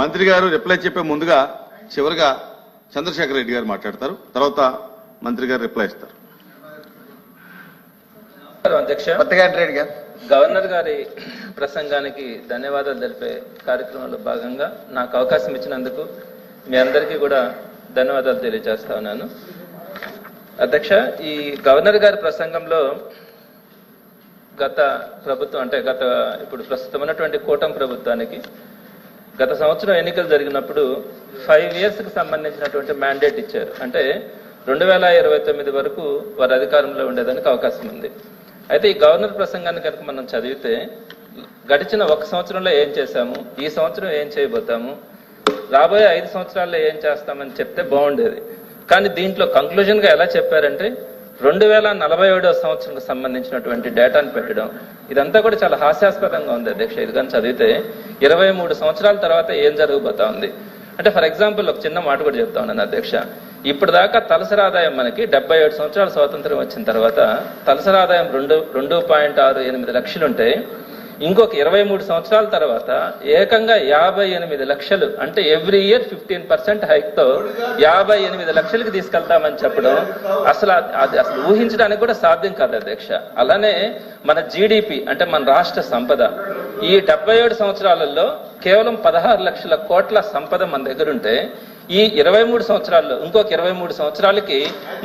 మంత్రి గారు రిప్లై చెప్పే ముందుగా చివరిగా చంద్రశేఖర్ రెడ్డి గారు మాట్లాడతారు. తర్వాత మంత్రి గారు రిప్లై ఇస్తారు. నమస్కారం అధ్యక్ష రెడ్డి గారు గవర్నర్ గారి ప్రసంగానికి ధన్యవాదాలు తెలిపే కార్యక్రమంలో భాగంగా నాకు అవకాశం ఇచ్చినందుకు మీ అందరికీ కూడా ధన్యవాదాలు తెలియజేస్తా ఉన్నాను. అధ్యక్ష ఈ గవర్నర్ గారి ప్రసంగంలో గత ప్రభుత్వం అంటే గత ఇప్పుడు ప్రస్తుతం ఉన్నటువంటి కూటమి ప్రభుత్వానికి గత సంవత్సరం ఎన్నికలు జరిగినప్పుడు ఫైవ్ ఇయర్స్కి సంబంధించినటువంటి మ్యాండేట్ ఇచ్చారు. అంటే రెండు వేల ఇరవై తొమ్మిది వరకు వారు అధికారంలో ఉండేదానికి అవకాశం ఉంది. అయితే ఈ గవర్నర్ ప్రసంగాన్ని కనుక మనం చదివితే గడిచిన ఒక సంవత్సరంలో ఏం చేశాము? ఈ సంవత్సరం ఏం చేయబోతాము? రాబోయే ఐదు సంవత్సరాల్లో ఏం చేస్తామని చెప్తే బాగుండేది. కానీ దీంట్లో కంక్లూజన్గా ఎలా చెప్పారంటే రెండు వేల నలభై ఏడవ సంవత్సరంకి సంబంధించినటువంటి డేటాను పెట్టడం ఇదంతా కూడా చాలా హాస్యాస్పదంగా ఉంది అధ్యక్ష. ఇది కానీ చదివితే ఇరవై మూడు సంవత్సరాల తర్వాత ఏం జరగబోతా ఉంది? అంటే ఫర్ ఎగ్జాంపుల్ ఒక చిన్న మాట కూడా చెప్తా ఉన్నాను అధ్యక్ష. ఇప్పుడు దాకా తలసరి ఆదాయం మనకి డెబ్బై ఏడు సంవత్సరాల స్వాతంత్రం వచ్చిన తర్వాత తలసరి ఆదాయం రెండు రెండు పాయింట్ ఆరు ఎనిమిది లక్షలు ఉంటాయి ఇంకొక ఇరవై మూడు సంవత్సరాల తర్వాత ఏకంగా యాభై ఎనిమిది లక్షలు అంటే ఎవ్రీ ఇయర్ ఫిఫ్టీన్ పర్సెంట్ హైక్తో యాభై ఎనిమిది లక్షలకి తీసుకెళ్తామని చెప్పడం అసలు అది- అది అసలు ఊహించడానికి కూడా సాధ్యం కాదు అధ్యక్ష. అలానే మన జీడిపి అంటే మన రాష్ట్ర సంపద ఈ డెబ్బై ఏడు సంవత్సరాలలో కేవలం పదహారు లక్షల కోట్ల సంపద మన దగ్గర ఉంటే ఈ ఇరవై మూడు సంవత్సరాల్లో ఇంకొక ఇరవై మూడు సంవత్సరాలకి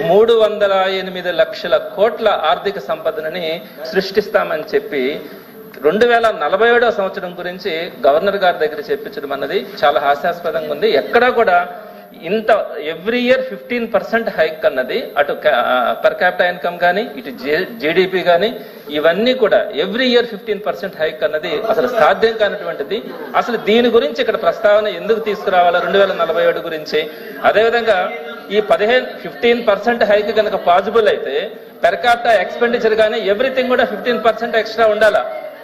మూడు వందల ఎనిమిది లక్షల కోట్ల ఆర్థిక సంపదనని సృష్టిస్తామని చెప్పి రెండు వేల నలభై ఏడో సంవత్సరం గురించి గవర్నర్ గారి దగ్గర చెప్పించడం అన్నది చాలా హాస్యాస్పదంగా ఉంది. ఎక్కడా కూడా ఇంత every year fifteen percent hike అన్నది అటు పర్ క్యాపిటల్ ఇన్కమ్ కానీ ఇటు జీడిపి కానీ ఇవన్నీ కూడా every year fifteen percent hike అన్నది అసలు సాధ్యం కానటువంటిది. అసలు దీని గురించి ఇక్కడ ప్రస్తావన ఎందుకు తీసుకురావాలా రెండు వేల నలభై ఏడు గురించి. అదేవిధంగా ఈ పదిహేను ఫిఫ్టీన్ పర్సెంట్ హైక్ కనుక పాజిబుల్ అయితే పెర్ క్యాపిటల్ ఎక్స్పెండిచర్ కానీ ఎవ్రీథింగ్ కూడా ఫిఫ్టీన్ పర్సెంట్ ఎక్స్ట్రా ఉండాలా?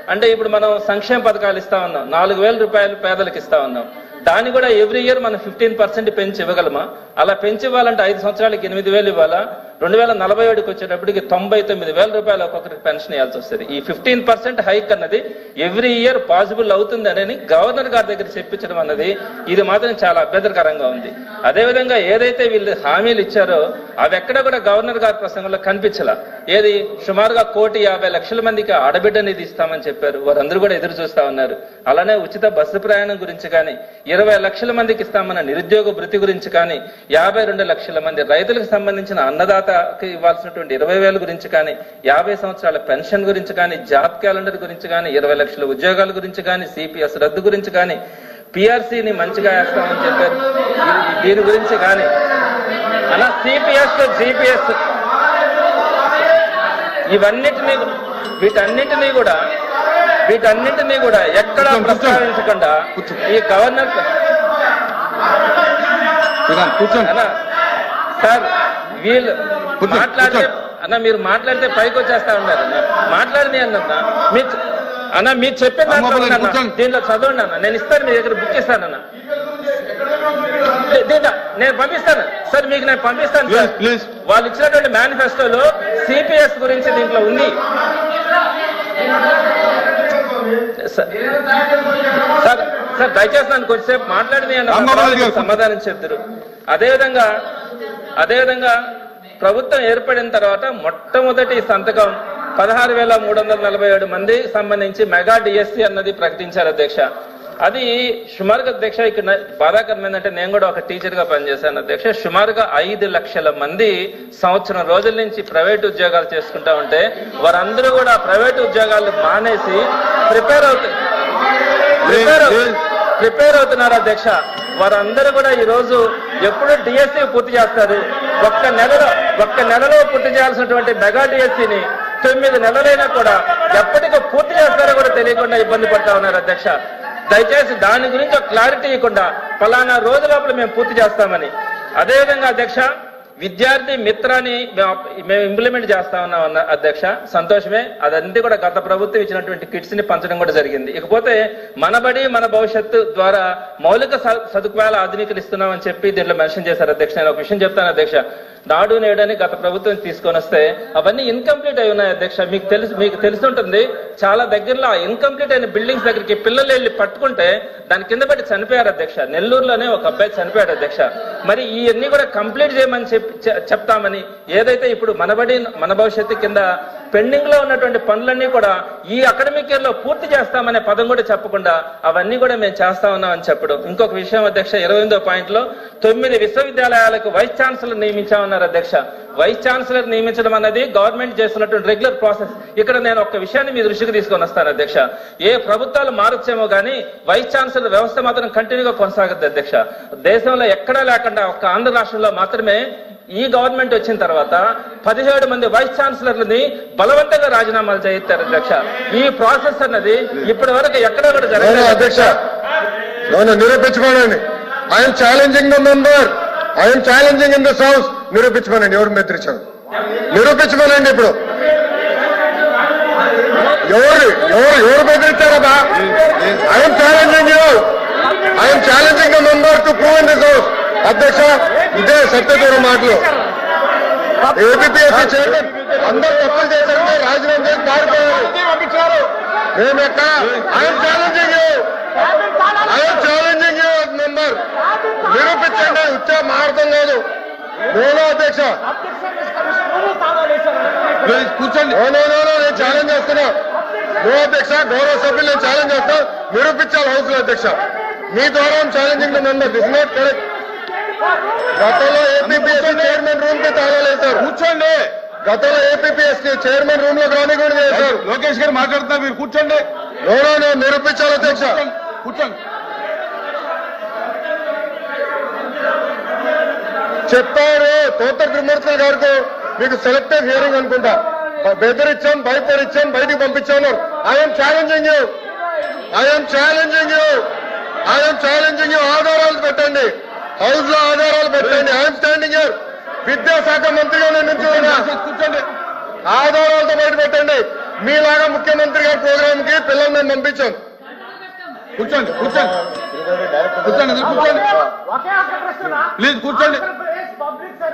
అంటే ఇప్పుడు మనం సంక్షేమ పథకాలు ఇస్తా ఉన్నాం. నాలుగు వేల రూపాయలు పేదలకు ఇస్తా ఉన్నాం. దాన్ని కూడా ఎవ్రీ ఇయర్ మనం ఫిఫ్టీన్ పర్సెంట్ పెంచి ఇవ్వగలమా అలా పెంచి ఇవ్వాలంటే ఐదు సంవత్సరాలకి ఎనిమిది వేలు ఇవ్వాలా? రెండు వేల నలభై ఏడుకి వచ్చేటప్పటికి తొంభై తొమ్మిది వేల రూపాయలు ఒక్కొక్కరికి పెన్షన్ ఇవ్వాల్సి వస్తుంది. ఈ ఫిఫ్టీన్ పర్సెంట్ హైక్ అన్నది ఎవ్రీ ఇయర్ పాసిబుల్ అవుతుంది అని గవర్నర్ గారి దగ్గర చెప్పించడం అన్నది ఇది మాత్రం చాలా అభ్యంతరకరంగా ఉంది. అదేవిధంగా ఏదైతే వీళ్ళు హామీలు ఇచ్చారో అవి ఎక్కడ కూడా గవర్నర్ గారి ప్రసంగంలో కనిపించలా. ఏది? సుమారుగా కోటి యాభై లక్షల మందికి ఆడబిడ్డ నిధి ఇస్తామని చెప్పారు. వారందరూ కూడా ఎదురు చూస్తా ఉన్నారు. అలానే ఉచిత బస్సు ప్రయాణం గురించి కానీ ఇరవై లక్షల మందికి ఇస్తామన్న నిరుద్యోగ వృత్తి గురించి కానీ యాభై రెండు లక్షల మంది రైతులకు సంబంధించిన అన్నదాతకి ఇవ్వాల్సినటువంటి ఇరవై వేల గురించి కానీ యాభై సంవత్సరాల పెన్షన్ గురించి కానీ జాబ్ క్యాలెండర్ గురించి కానీ ఇరవై లక్షల ఉద్యోగాల గురించి కానీ సిపిఎస్ రద్దు గురించి కానీ పిఆర్సీని మంచిగా వేస్తామని చెప్పారు. దీని గురించి కానీ. అలా సిపిఎస్ జిపిఎస్. ఇవన్నిటినీ వీటన్నిటినీ కూడా వీటన్నిటినీ కూడా ఎక్కడా. ప్రస్తావించకుండా ఈ గవర్నర్ అన్న సార్ వీళ్ళు మాట్లాడితే కూర్చోండి. అన్న మీరు మాట్లాడితే పైకి వచ్చేస్తా ఉన్నారు. అన్న మాట్లాడిని అన్న మీ అన్న మీరు చెప్పిన దాంట్లో చదవండి అన్న. నేను ఇస్తాను మీ దగ్గర బుక్ ఇస్తానన్న దీంట్లో నేను పంపిస్తాను. సార్ మీకు నేను పంపిస్తాను వాళ్ళు ఇచ్చినటువంటి మేనిఫెస్టోలో సిపిఎస్ గురించి దీంట్లో ఉంది. సార్ సార్ దయచేసి నన్ను కొద్దిసేపు గారు. సమాధానం చెప్తారు అదేవిధంగా అదేవిధంగా ప్రభుత్వం ఏర్పడిన తర్వాత మొట్టమొదటి సంతకం పదహారు వేల మూడు వందల నలభై ఏడు మంది సంబంధించి మెగా డిఎస్సి అన్నది ప్రకటించారు అధ్యక్ష అది సుమారుగా అధ్యక్ష ఇక్కడ బాధాకరం ఏంటంటే నేను కూడా ఒక టీచర్గా పనిచేశాను అధ్యక్ష. సుమారుగా ఐదు లక్షల మంది సంవత్సరం రోజుల నుంచి ప్రైవేట్ ఉద్యోగాలు చేసుకుంటా ఉంటే వారందరూ కూడా ప్రైవేట్ ఉద్యోగాలు మానేసి ప్రిపేర్ అవుతారు ప్రిపేర్ అవు- ప్రిపేర్ అవుతున్నారు అధ్యక్ష. వారందరూ కూడా ఈ రోజు ఎప్పుడు డిఎస్సి పూర్తి చేస్తారు. ఒక్క నెలలో ఒక్క నెలలో పూర్తి చేయాల్సినటువంటి మెగా డిఎస్సిని తొమ్మిది నెలలైనా కూడా ఎప్పటికీ పూర్తి చేస్తారో కూడా తెలియకుండా ఇబ్బంది పడతా ఉన్నారు అధ్యక్ష. దయచేసి దాని గురించి ఒక క్లారిటీ ఇవ్వకుండా ఫలానా రోజు లోపల మేము పూర్తి చేస్తామని. అదేవిధంగా అధ్యక్ష విద్యార్థి మిత్రాన్ని మేము మేము ఇంప్లిమెంట్ చేస్తా ఉన్నాం అన్న అధ్యక్ష సంతోషమే. అదంతా కూడా గత ప్రభుత్వం ఇచ్చినటువంటి కిట్స్ని పంచడం కూడా జరిగింది. ఇకపోతే మనబడి మన భవిష్యత్తు ద్వారా మౌలిక స- సదుపాయాలు ఆధునీకరిస్తున్నామని చెప్పి దీంట్లో మెన్షన్ చేశారు అధ్యక్ష. నేను ఒక విషయం చెప్తాను అధ్యక్ష. నాడు నేడని గత ప్రభుత్వం తీసుకొని వస్తే అవన్నీ ఇన్కంప్లీట్ అయి ఉన్నాయి అధ్యక్ష. మీకు తెలుసు మీకు తెలుసుంటుంది చాలా దగ్గరలో ఆ ఇన్కంప్లీట్ అయిన బిల్డింగ్స్ దగ్గరికి పిల్లలు వెళ్ళి పట్టుకుంటే దాని కింద పెట్టి చనిపోయారు అధ్యక్ష. నెల్లూరులోనే ఒక అబ్బాయి చనిపోయాడు అధ్యక్ష. మరి ఇవన్నీ కూడా కంప్లీట్ చేయమని చెప్పి చెప్తామని ఏదైతే ఇప్పుడు మనబడి మన భవిష్యత్తు కింద పెండింగ్లో ఉన్నటువంటి పనులన్నీ కూడా ఈ అకాడమిక్ ఇయర్లో పూర్తి చేస్తామనే పదం కూడా చెప్పకుండా అవన్నీ కూడా మేము చేస్తా ఉన్నామని చెప్పడం. ఇంకొక విషయం అధ్యక్ష ఇరవై ఎనిమిదో పాయింట్లో తొమ్మిది విశ్వవిద్యాలయాలకు వైస్ ఛాన్సలర్ నియమించామన్నారు అధ్యక్ష. వైస్ ఛాన్సలర్ నియమించడం అనేది గవర్నమెంట్ చేస్తున్నటువంటి రెగ్యులర్ ప్రాసెస్ ఇక్కడ నేను ఒక విషయాన్ని మీ దృష్టికి తీసుకొని వస్తాను అధ్యక్ష. ఏ ప్రభుత్వాలు మారొచ్చేమో కానీ వైస్ ఛాన్సలర్ వ్యవస్థ మాత్రం కంటిన్యూగా కొనసాగుతుంది అధ్యక్ష. దేశంలో ఎక్కడా లేకుండా ఒక్క ఆంధ్ర రాష్ట్రంలో మాత్రమే ఈ గవర్నమెంట్ వచ్చిన తర్వాత పదిహేడు మంది వైస్ ఛాన్సలర్లని బలవంతంగా రాజీనామాలు చేయిస్తారు అధ్యక్ష. ఈ ప్రాసెస్ అన్నది ఇప్పటి వరకు ఎక్కడ కూడా జరగలేదు అధ్యక్ష? నిరూపించుకోనండి I'm challenging the member I'm challenging in this house నిరూపించుకోనండి. ఎవరు బెదిరించారు నిరూపించుకోనండి ఇప్పుడు. ఎవరు? ఎవరు? ఎవరు బెదిరించారబ్బా I'm challenging you I'm challenging the member to prove in this house అధ్యక్ష ఇదే సత్యదూరం మాటలు. ఏపీఎస్సీ చైర్మన్ అందరు తప్పులు చేశారంటే రాజీనామా చేసి పారిపోయారు మేము ఎక్కడ? I'm challenging I'm challenging member నిరూపించండి ఉచ్చా మారడం లేదు. నేను అధ్యక్ష. కూర్చోండి. నేను ఛాలెంజ్ చేస్తున్నా. నో అధ్యక్ష గౌరవ సభ్యులు నేను ఛాలెంజ్ చేస్తా. నిరూపించాలి హౌస్లో అధ్యక్ష. మీ ద్వారా challenging member this not correct గతంలో ఏపీఎస్సీ చైర్మన్ రూమ్కి తాళాలు వేశారు. కూర్చోండి. గతంలో ఏపీఎస్సీ చైర్మన్ రూమ్లో రాని కూడా వేశారు. లోకేష్ గారు మాట్లాడుతున్నారు మీరు కూర్చోండి. నో నో నో నిరూపించాలి అధ్యక్ష. కూర్చోండి చెప్పారు తోట త్రిమూర్తులు గారికి మీకు సెలెక్టివ్ హియరింగ్ అనుకుంటా. బ- బెదిరించాం భయపడిచ్చాం బయటికి పంపించాను. I'm challenging you I'm challenging you I'm challenging you ఆధారాలు పెట్టండి. హౌస్లో ఆధారాలు పెట్టండి. ఐఎమ్ స్టాండింగ్ యూర్ విద్యాశాఖ మంత్రిగా నేను కూర్చోండి. ఆధారాలతో బయట పెట్టండి. మీలాగా ముఖ్యమంత్రి గారి ప్రోగ్రామ్కి పిల్లల్ని మేము పంపించాం. కూర్చోండి కూర్చోండి. కూర్చోండి కూర్చోండి. ప్లీజ్ కూర్చోండి.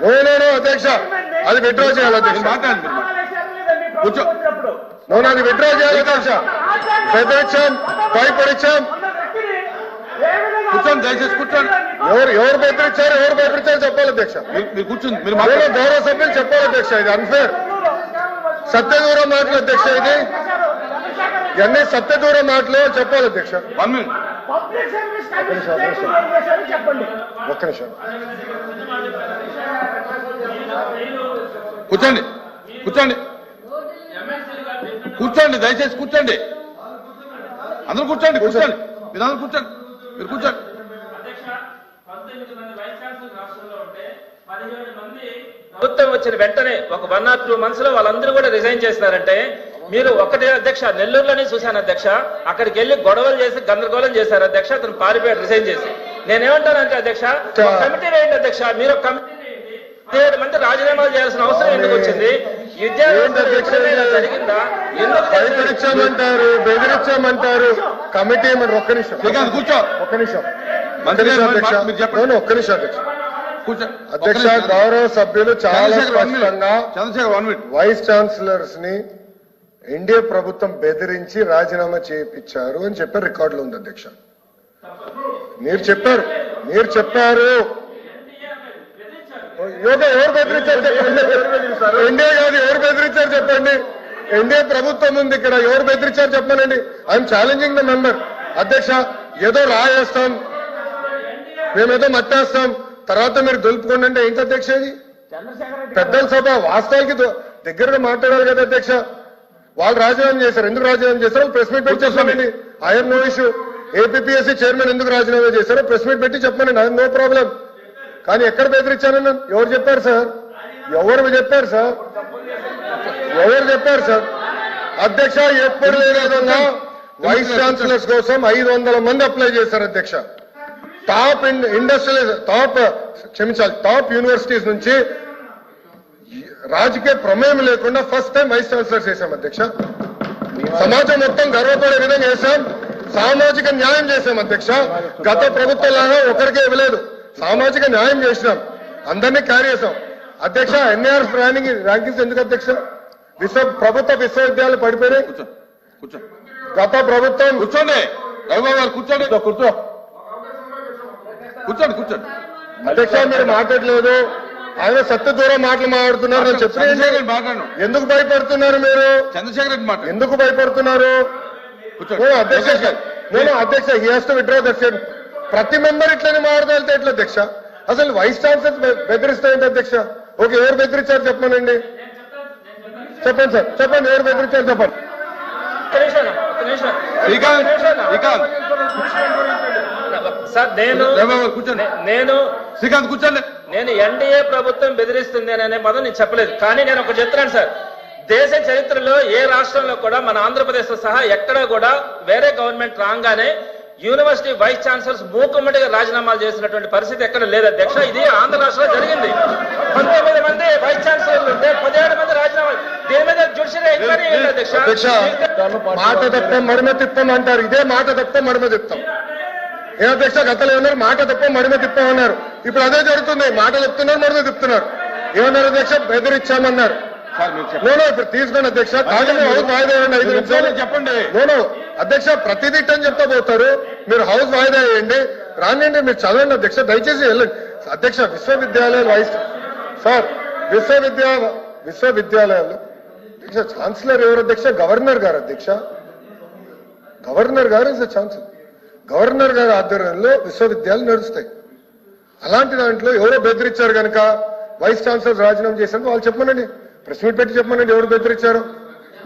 నో నో నో అధ్యక్ష. అది విత్డ్రా చేయాలి అధ్యక్ష. కూర్చో. నో నో, అది విత్డ్రా చేయాలి అధ్యక్ష. బెదిరించాం భయపడిచ్చాం కూర్చోండి దయచేసి కూర్చోండి. ఎవరు ఎవరు బెదిరించారు ఎవరు భయపడిచారు చెప్పాలి అధ్యక్ష. మీరు కూర్చోండి మీరు అదే మాట్లాడండి గౌరవ సభ్యులు చెప్పాలి అధ్యక్ష ఇది అన్ఫేర్ సత్యదూరం మాటలు అధ్యక్ష ఇది. ఇవన్నీ సత్యదూరం మాటలు చెప్పాలి అధ్యక్ష. వన్ మినిట్ ఒక్క నిమిషం. కూర్చోండి కూర్చోండి. కూర్చోండి దయచేసి కూర్చోండి. అందరూ కూర్చోండి కూర్చోండి. మీరు అందరూ కూర్చోండి మీరు కూర్చోండి. ప్రభుత్వం వచ్చిన వెంటనే ఒక వన్ ఆర్ టూ మంత్స్లో వాళ్ళందరూ కూడా రిజైన్ చేసినారంటే మీరు ఒకటి అధ్యక్ష నెల్లూరులోనే చూశాను అధ్యక్ష. అక్కడికి వెళ్ళి గొడవలు చేసి గందరగోళం చేశారు అధ్యక్ష. అతను పారిపోయాడు రిజైన్ చేసి. నేనేమంటానంటే అధ్యక్ష కమిటీ వేయండి అధ్యక్ష? మీరు ఒక కమిటీ. పదిహేడు మంది రాజీనామాలు చేయాల్సిన అవసరం ఎందుకు వచ్చింది? భయపడిచ్చామంటారు బెదిరించామంటారు కమిటీ మరి ఒక్క నిమిషం. కూర్చో. ఒక్క నిమిషం. ఒక్క మంత్రి ఒక్క నిమిషం అధ్యక్ష. అధ్యక్ష. గౌరవ సభ్యులు చాలా స్పష్టంగా వైస్ ఛాన్సలర్స్ని ఎన్డీఏ ప్రభుత్వం బెదిరించి రాజీనామా చేయించారు అని చెప్పారు. రికార్డులో ఉంది అధ్యక్ష. మీరు చెప్పారు. మీరు చెప్పారు. యోగా ఎవరు బెదిరించారు చెప్పండి. ఎన్డీఏ కాదు ఎవరు బెదిరించారు చెప్పండి. ఎన్డీఏ ప్రభుత్వం ఉంది ఇక్కడ ఎవరు బెదిరించారు చెప్పనండి. ఐఎమ్ ఛాలెంజింగ్ ద మెంబర్ అధ్యక్ష ఏదో రాయేస్తాం. మేమేదో మట్టేస్తాం తర్వాత మీరు దులుపుకోండి అంటే ఏంటి అధ్యక్ష ఇది? పెద్దల సభ వాస్తవానికి దగ్గరగా మాట్లాడాలి కదా అధ్యక్ష. వాళ్ళు రాజీనామా చేశారు. ఎందుకు రాజీనామా చేశారు? ప్రెస్ మీట్ పెట్టి చెప్పండి I'm no issue APSC chairman ఎందుకు రాజీనామా చేశారో ప్రెస్ మీట్ పెట్టి చెప్పండి ఐఎమ్ నో ప్రాబ్లం కానీ ఎక్కడ బెదిరించానని ఎవరు చెప్పారు సార్? ఎవరు చెప్పారు సార్? ఎవరు చెప్పారు సార్? అధ్యక్ష ఎప్పుడు లేని విధంగా వైస్ ఛాన్సలర్స్ కోసం ఐదు వందల మంది అప్లై చేశారు అధ్యక్ష. టాప్ ఇండస్ట్రియల్ టాప్ క్షమించాలి టాప్ యూనివర్సిటీస్ నుంచి రాజకీయ ప్రమేయం లేకుండా ఫస్ట్ టైం వైస్ ఛాన్సలర్ చేశాం అధ్యక్ష. సమాజం మొత్తం గర్వపడే విధంగా చేశాం. సామాజిక న్యాయం చేశాం అధ్యక్ష. గత ప్రభుత్వంలాగా ఒకరికే ఇవ్వలేదు. సామాజిక న్యాయం చేసినాం. అందరినీ క్యారీ చేశాం. అధ్యక్ష ఎన్ఏఆర్ ర్యాంకింగ్ ర్యాంకింగ్స్ ఎందుకు అధ్యక్ష? విశ్వ ప్రభుత్వ విశ్వవిద్యాలయాలు పడిపోయినాయి. గత ప్రభుత్వం కూర్చోండి. రఘుబాబు గారు కూర్చోండి. కూర్చో. కూర్చోండి కూర్చోండి. అధ్యక్ష మీరు మాట్లాడలేదు. ఆయన సత్య దూరం మాటలు మాట్లాడుతున్నారు నేను మాట్లాడు ఎందుకు భయపడుతున్నారు మీరు? చంద్రశేఖర్ రెడ్డి మాట్లాడు. ఎందుకు భయపడుతున్నారు? అధ్యక్ష. నేను అధ్యక్ష he has to that state ప్రతి మెంబర్ ఇట్లనే మాట్లాడితే ఎట్లా అధ్యక్ష? అసలు వైస్ ఛాన్సలర్ బెదిరిస్తాయండి అధ్యక్ష? ఓకే ఎవరు బెదిరించారు చెప్పమనండి? చెప్పండి సార్ చెప్పండి ఎవరు బెదిరించారు చెప్పండి. సార్ నేను కూర్చోండి. శ్రీకాంత్ కూర్చోండి. నేను ఎన్డీఏ ప్రభుత్వం బెదిరిస్తుంది అనే పదం నేను చెప్పలేదు. కానీ నేను ఒకటి చెప్తున్నాను సార్. దేశ చరిత్రలో ఏ రాష్ట్రంలో కూడా మన ఆంధ్రప్రదేశ్ సహా ఎక్కడా కూడా వేరే గవర్నమెంట్ రాగానే యూనివర్సిటీ వైస్ ఛాన్సలర్స్ మూకుమ్మడిగా రాజీనామాలు చేసినటువంటి పరిస్థితి ఎక్కడ లేదు. అధ్యక్ష ఇది ఆంధ్ర రాష్ట్రంలో జరిగింది. పంతొమ్మిది మంది వైస్ ఛాన్సలర్లు ఉంటే పదిహేడు మంది రాజీనామాలు దీని మీద జ్యుడిషియల్ ఎంక్వైరీ చేయండి అధ్యక్ష మాట తప్ప మడిమ తిప్పం అంటారు. ఇదే మాట తప్ప మడిమ తిప్పాం. ఏ అధ్యక్ష గతంలో ఏమన్నారు? మాట తప్ప మడిమ తిప్పాం అన్నారు. ఇప్పుడు అదే జరుగుతుంది. మాట చెప్తున్నారు మడిమ తిప్పుతున్నారు. ఏమన్నారు అధ్యక్ష? బెదిరిచ్చామన్నారు నేను ఇప్పుడు తీసుకోండి అధ్యక్ష. ఐదు నిమిషాలు. చెప్పండి నేను అధ్యక్ష ప్రతిదీ అని చెప్తా పోతారు. మీరు హౌస్ వాయిదా వేయండి. రానండి మీరు చదవండి అధ్యక్ష. దయచేసి వెళ్ళండి. అధ్యక్ష విశ్వవిద్యాలయాలు వైస్ సార్ విశ్వవిద్యా విశ్వవిద్యాలయాలు అధ్యక్ష ఛాన్సలర్ ఎవరు అధ్యక్ష? గవర్నర్ గారు అధ్యక్ష. గవర్నర్ గారు ఇస్ ఛాన్సలర్ గవర్నర్ గారి ఆధ్వర్యంలో విశ్వవిద్యాలయాలు నడుస్తాయి. అలాంటి దాంట్లో ఎవరో బెదిరించారు కనుక వైస్ ఛాన్సలర్ రాజీనామా చేశారు వాళ్ళు చెప్పమనండి. ప్రెస్ మీట్ పెట్టి చెప్పమనండి ఎవరు బెదిరించారు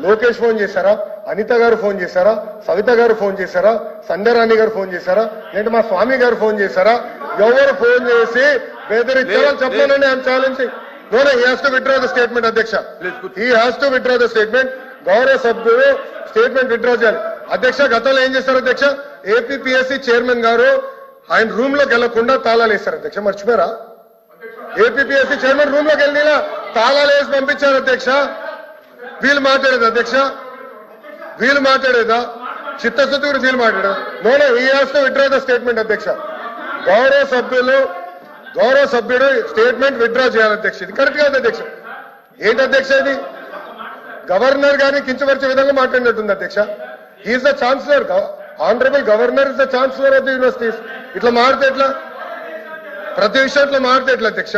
లోకేష్ ఫోన్ చేశారా? అనిత గారు ఫోన్ చేశారా? సవిత గారు ఫోన్ చేశారా? సంధ్యారాణి గారు ఫోన్ చేశారా? లేదంటే మా స్వామి గారు ఫోన్ చేశారా? ఎవరు ఫోన్ చేసి బెదిరించారో చెప్పమనండి I'm challenge no he has to withdraw the statement అధ్యక్ష Please, good. He has to withdraw the statement గౌరవ సభ్యులు స్టేట్మెంట్ విత్డ్రా చేయాలి అధ్యక్ష గతంలో ఏం చేశారు అధ్యక్ష? ఏపీపీఎస్సీ చైర్మన్ గారు ఆయన రూమ్లోకి వెళ్ళకుండా తాళాలు వేశారు అధ్యక్ష. మర్చిపోయారా? ఏపీపీఎస్సీ చైర్మన్ రూమ్లోకి వెళ్ళిన తాళాలు వేసి పంపించారు అధ్యక్ష. వీళ్ళు మాట్లాడేది అధ్యక్ష? వీళ్ళు మాట్లాడేదా? చిత్తశుద్ధి కూడా వీళ్ళు మాట్లాడేదా no no he has to withdraw the statement అధ్యక్ష. గౌరవ సభ్యులు గౌరవ సభ్యుడు స్టేట్మెంట్ విత్డ్రా చేయాలి అధ్యక్ష. ఇది కరెక్ట్ కాదు అధ్యక్ష. ఏంటి అధ్యక్ష ఇది? గవర్నర్ గారిని కించపరిచే విధంగా మాట్లాడినట్టుంది అధ్యక్ష. Is the chancellor honourable governor is the chancellor of the universities ఇట్లా మారితే ఎట్లా? ప్రతి విషయంలో మారితే ఎట్లా అధ్యక్ష?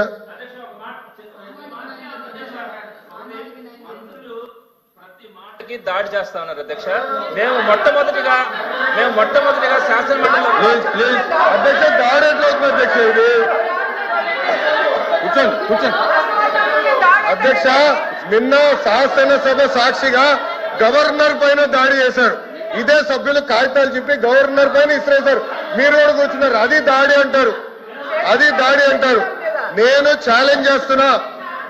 దాడి చేస్తా ఉన్నారు అధ్యక్ష. మేము మొట్టమొదటిగా మేము మొట్టమొదటిగా ప్లీజ్ అధ్యక్ష దాడి ఎట్లా అవుతుంది అధ్యక్ష ఇది? కూర్చోండి కూర్చోండి. అధ్యక్ష నిన్న శాసనసభ సాక్షిగా గవర్నర్ పైన దాడి చేశారు. ఇదే సభ్యులు కాగితాలు చెప్పి గవర్నర్ పైన ఇసిరేశారు. మీరు కూడా కూర్చున్నారు. అది దాడి అంటారు. అది దాడి అంటారు. నేను ఛాలెంజ్ చేస్తున్నా.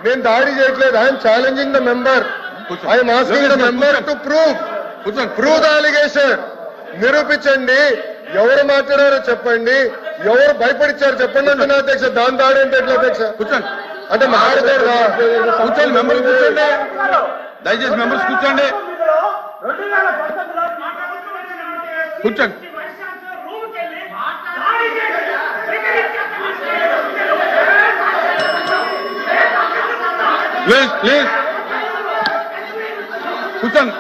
నేను దాడి చేయట్లేదు. I'm challenging the member. I'm asking the member to prove prove the allegation నిరూపించండి. ఎవరు మాట్లాడారో చెప్పండి. ఎవరు భయపడిచ్చారు చెప్పండి. అంటున్నా అధ్యక్ష దాని దాడి అంటే ఎట్లా అధ్యక్ష? కూర్చోండి. అంటే మాట్లాడరా కూర్చోండి మెంబర్లు కూర్చోండి. దయచేసి మెంబర్స్ కూర్చోండి. కూర్చోండి. Please please. కూర్చోండి.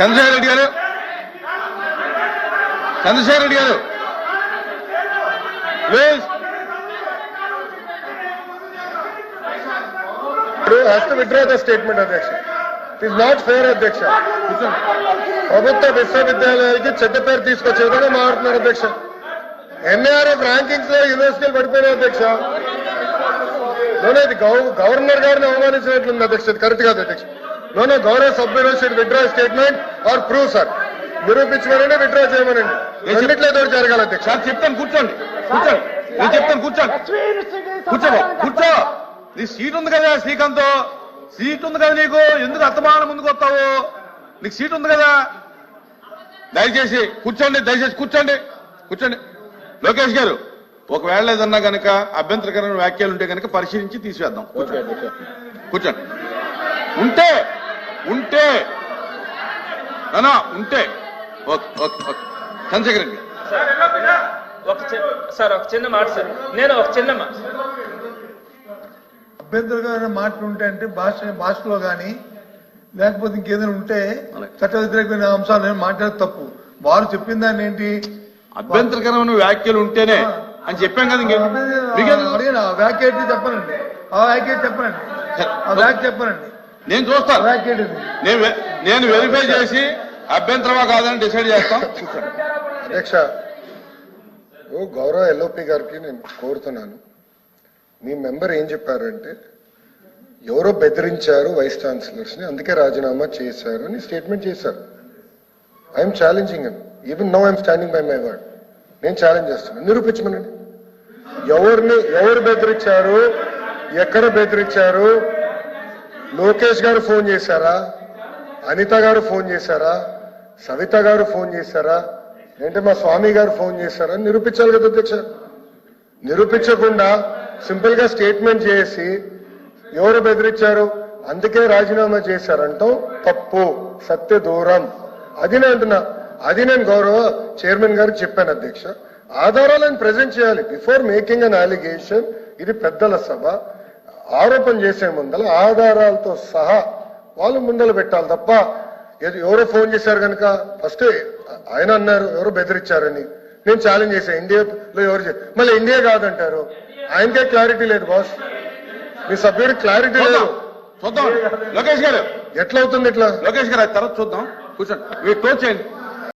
చంద్రశేఖర రెడ్డి గారు. చంద్రశేఖర రెడ్డి గారు. Please has to withdraw the statement అధ్యక్ష ఇట్ నాట్ ఫేర్ అధ్యక్ష ప్రభుత్వ విశ్వవిద్యాలయాలకి చెడ్డ పేరు తీసుకొచ్చే విధంగా మారుతున్నారు అధ్యక్ష ఎన్ఏఆర్ఎఫ్ ర్యాంకింగ్స్లో యూనివర్సిటీలు పడిపోయినాయి అధ్యక్ష నోనే ఇది గవర్నర్ గారిని అవమానించినట్లుంది అధ్యక్ష కరెక్ట్ కాదు అధ్యక్ష నోనే గౌరవ సభ్యులు should withdraw statement or prove sir నిరూపించమనండి విత్డ్రా చేయమనండి. ఏదో ఒకటి జరగాలి అధ్యక్ష. సార్ చెప్తాను కూర్చోండి. కూర్చోండి. నేను చెప్తాను కూర్చోండి. కూర్చో కూర్చో. నీ సీట్ ఉంది కదా శ్రీకాంత్? సీట్ ఉంది కదా నీకు? ఎందుకు అత్తమాన ముందుకు వస్తావు? నీకు సీట్ ఉంది కదా? దయచేసి కూర్చోండి దయచేసి కూర్చోండి. కూర్చోండి. లోకేష్ గారు ఒకవేళ ఏదన్నా కనుక అభ్యంతరకరమైన వ్యాఖ్యలు ఉంటే కనుక పరిశీలించి తీసివేద్దాం. కూర్చోండి. కూర్చోండి. ఉంటే ఉంటే నానా ఉంటే. Okay okay okay Chandrashekar Reddy ఒక చిన్న సార్ ఒక చిన్న మాట సార్. నేను ఒక చిన్న మాట అభ్యంతరకరమైన మాటలు ఉంటే అంటే భాష భాషలో కానీ లేకపోతే ఇంకేదైనా ఉంటే. చట్ట వ్యతిరేకమైన అంశాలు నేను మాట్లాడేది తప్పు. వారు చెప్పిన దాన్ని ఏంటి? అభ్యంతరకరమైన వ్యాఖ్యలు ఉంటేనే అని చెప్పాం కదా? అడిగిన వ్యాఖ్య ఏంటి చెప్పనండి. ఆ వ్యాఖ్య చెప్పనండి? ఆ వ్యాఖ్య చెప్పనండి. నేను చూస్తాను వ్యాఖ్య? నేను నేను వెరిఫై చేసి అభ్యంతరమా కాదని డిసైడ్ చేస్తాం. కూర్చోండి అధ్యక్ష గౌరవ ఎల్ఓపి గారికి నేను కోరుతున్నాను. మీ మెంబర్ ఏం చెప్పారంటే ఎవరో బెదిరించారు వైస్ ఛాన్సలర్స్ని అందుకే రాజీనామా చేశారు అని స్టేట్మెంట్ చేశారు. I'm challenging even no I'm standing by my word నేను ఛాలెంజ్ చేస్తున్నాను. నిరూపించమనండి. ఎవరిని ఎవరు బెదిరించారు ఎక్కడ బెదిరించారు లోకేష్ గారు ఫోన్ చేశారా? అనిత గారు ఫోన్ చేశారా? సవిత గారు ఫోన్ చేశారా? ఏంటంటే మా స్వామి గారు ఫోన్ చేశారా? నిరూపించాలి కదా అధ్యక్ష. నిరూపించకుండా సింపుల్గా స్టేట్మెంట్ చేసి ఎవరు బెదిరించారు? అందుకే రాజీనామా చేశారంటాం. తప్పు సత్య దూరం. అది నేను అంటున్నా. అది నేను గౌరవ చైర్మన్ గారికి చెప్పాను అధ్యక్ష. ఆధారాలను ప్రజెంట్ చేయాలి. బిఫోర్ మేకింగ్ అన్ అలిగేషన్ ఇది పెద్దల సభ. ఆరోపణ చేసే ముందల ఆధారాలతో సహా వాళ్ళు ముందల పెట్టాలి తప్ప ఎవరో ఫోన్ చేశారు కనుక ఫస్ట్ ఆయన అన్నారు ఎవరో బెదిరించారని. నేను ఛాలెంజ్ చేశాను ఇండియాలో ఎవరు మళ్ళీ ఇండియా కాదంటారు. ఆయనకే క్లారిటీ లేదు బాస్ మీ సభ్యుడికి క్లారిటీ లేదు. చూద్దాం. లోకేష్ గారు. ఎట్లా అవుతుంది ఇట్లా? లోకేష్ గారు తర్వాత చూద్దాం. కూర్చోండి. మీరు క్లోజ్ చేయండి.